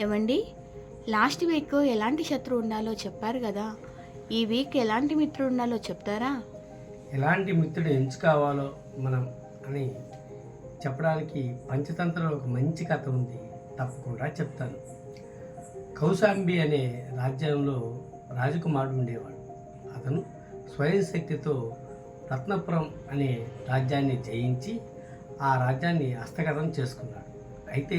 ఏమండి? Last week ఎలాంటి శత్రువు ఉండాలో చెప్పారు కదా. ఈ వీక్ ఎలాంటి మిత్రుడు ఉండాలో చెప్తారా? ఎలాంటి మిత్రుడు ఎంచుకోవాలో మనం అని చెప్పడానికి పంచతంత్రంలో ఒక మంచి కథ ఉంది. తప్పకుండా చెప్తాను. కౌశాంబి అనే రాజ్యంలో రాజకుమారుడు ఉండేవాడు. అతను స్వయం శక్తితో రత్నపురం అనే రాజ్యాన్ని జయించి ఆ రాజ్యాన్ని హస్తగతం చేసుకున్నాడు. అయితే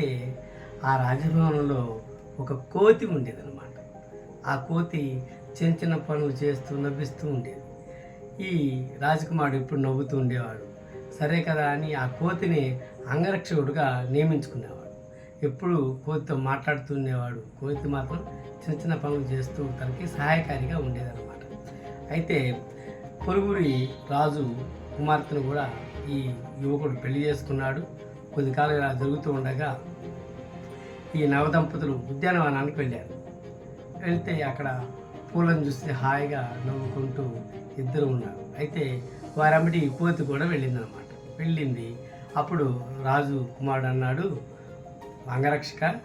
ఆ రాజభవనంలో ఒక కోతి ఉండేదన్నమాట. ఆ కోతి చిన్న చిన్న పనులు చేస్తూ నవ్విస్తూ ఉండేది. ఈ రాజకుమారుడు ఎప్పుడు నవ్వుతూ ఉండేవాడు. సరే కదా అని ఆ కోతిని అంగరక్షకుడుగా నియమించుకునేవాడు. ఎప్పుడు కోతితో మాట్లాడుతూ ఉండేవాడు. కోతి మాత్రం చిన్న చిన్న పనులు చేస్తూ తనకి సహాయకారిగా ఉండేదన్నమాట. అయితే పొరుగురి రాజు కుమార్తెను కూడా ఈ యువకుడు పెళ్ళి చేసుకున్నాడు. కొద్ది కాలం ఇలా జరుగుతూ ఉండగా ఈ నవదంపతులు ఉద్యానవనానికి వెళ్ళారు. వెళ్తే అక్కడ పూలను చూస్తే హాయిగా నవ్వుకుంటూ ఇద్దరు ఉన్నారు. అయితే వారమ్మటి కోతి కూడా వెళ్ళిందనమాట వెళ్ళింది. అప్పుడు రాజు కుమారుడు అన్నాడు అంగరక్షక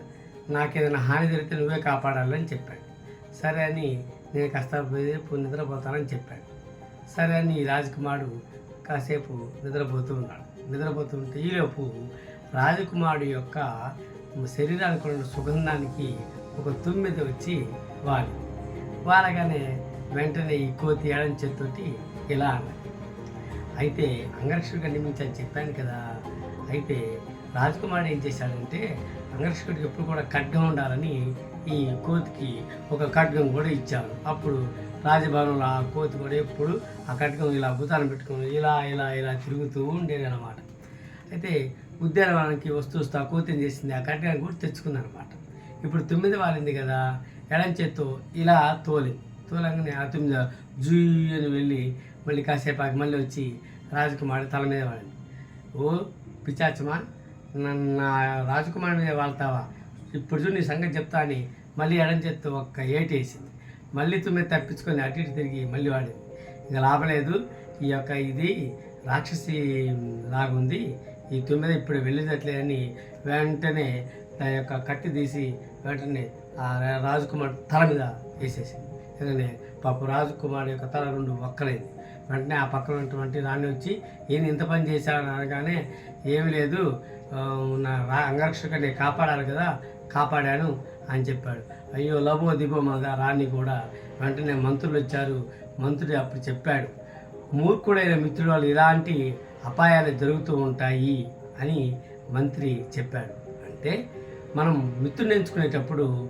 నాకేదైనా హాని జరిగితే నువ్వే కాపాడాలని చెప్పాడు. సరే అని నేను కాస్త నిద్రపోతానని చెప్పాడు. సరే అని రాజకుమారుడు కాసేపు నిద్రపోతూ ఉన్నాడు. నిద్రపోతూ ఉంటే ఈలోపు రాజకుమారుడు యొక్క శరీరానికి ఉన్న సుగంధానికి ఒక తుమ్మెద వచ్చి వాలి. వాలగానే వెంటనే ఈ కోతి ఏడని చేతితోటి ఇలా అన్నది. అయితే అంగరక్షకుడిగా నియమించని చెప్పాను కదా అయితే రాజకుమారుడు ఏం చేశాడంటే అంగరక్షకుడికి ఎప్పుడు కూడా ఖడ్గం ఉండాలని ఈ కోతికి ఒక ఖడ్గం కూడా ఇచ్చాడు. అప్పుడు రాజభవనంలో ఆ కోతి కూడా ఎప్పుడు ఆ ఖడ్గం ఇలా భూతాన్ని పెట్టుకుని ఇలా ఇలా ఇలా తిరుగుతూ ఉండేది అనమాట అయితే ఉద్యానవనానికి వస్తూ వస్తూ ఆ చేసింది. ఆ ఖడ్గాన్ని కూడా తెచ్చుకుంది అనమాట ఇప్పుడు తొమ్మిది వాలింది కదా ఎడం చేత్తో ఇలా తోలి. తోలంగానే ఆ తొమ్మిది జూ అని వెళ్ళి మళ్ళీ కాసేపు ఆగి మళ్ళీ వచ్చి రాజకుమారి తల మీద వాడింది ఓ పిచాచమా నా రాజకుమారి మీద వాళ్తావా? ఇప్పుడు చూడు నీ సంగతి చెప్తా అని మళ్ళీ ఎడం చేత్తో ఒక్క ఏటేసింది మళ్ళీ తొమ్మిది తప్పించుకొని అటు ఇటు తిరిగి మళ్ళీ వాడింది ఇంకా లాభలేదు ఈ యొక్క ఇది రాక్షసి లాగుంది. ఈ తొమ్మిది ఇప్పుడు వెళ్ళేదట్లే అని వెంటనే దాని యొక్క కట్టి తీసి వెంటనే ఆ రాజకుమార్ తల మీద వేసేసింది. ఎందుకంటే పాప రాజకుమార్ యొక్క తల రెండు ఒక్కలేదు. వెంటనే ఆ పక్కన ఉన్నటువంటి రాణి వచ్చి ఈయన ఇంత పని చేశాడని అనగానే ఏమీ లేదు నా రా అంగరక్షకుడిని కాపాడాలి కదా కాపాడాను అని చెప్పాడు. అయ్యో లభో దిబో రాణి కూడా. వెంటనే మంత్రులు వచ్చారు. మంత్రుడు అప్పుడు చెప్పాడు మూర్ఖుడైన మిత్రుడు వాళ్ళు ఇలాంటి అపాయాలు జరుగుతూ ఉంటాయి అని మంత్రి చెప్పాడు. అంటే మనం మిత్రుడిని ఎంచుకునేటప్పుడు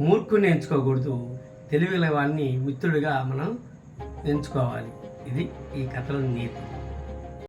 మూర్ఖుని ఎంచుకోకూడదు. తెలివిగల వాడిని మిత్రుడిగా మనం ఎంచుకోవాలి. ఇది ఈ కథలో నీతి.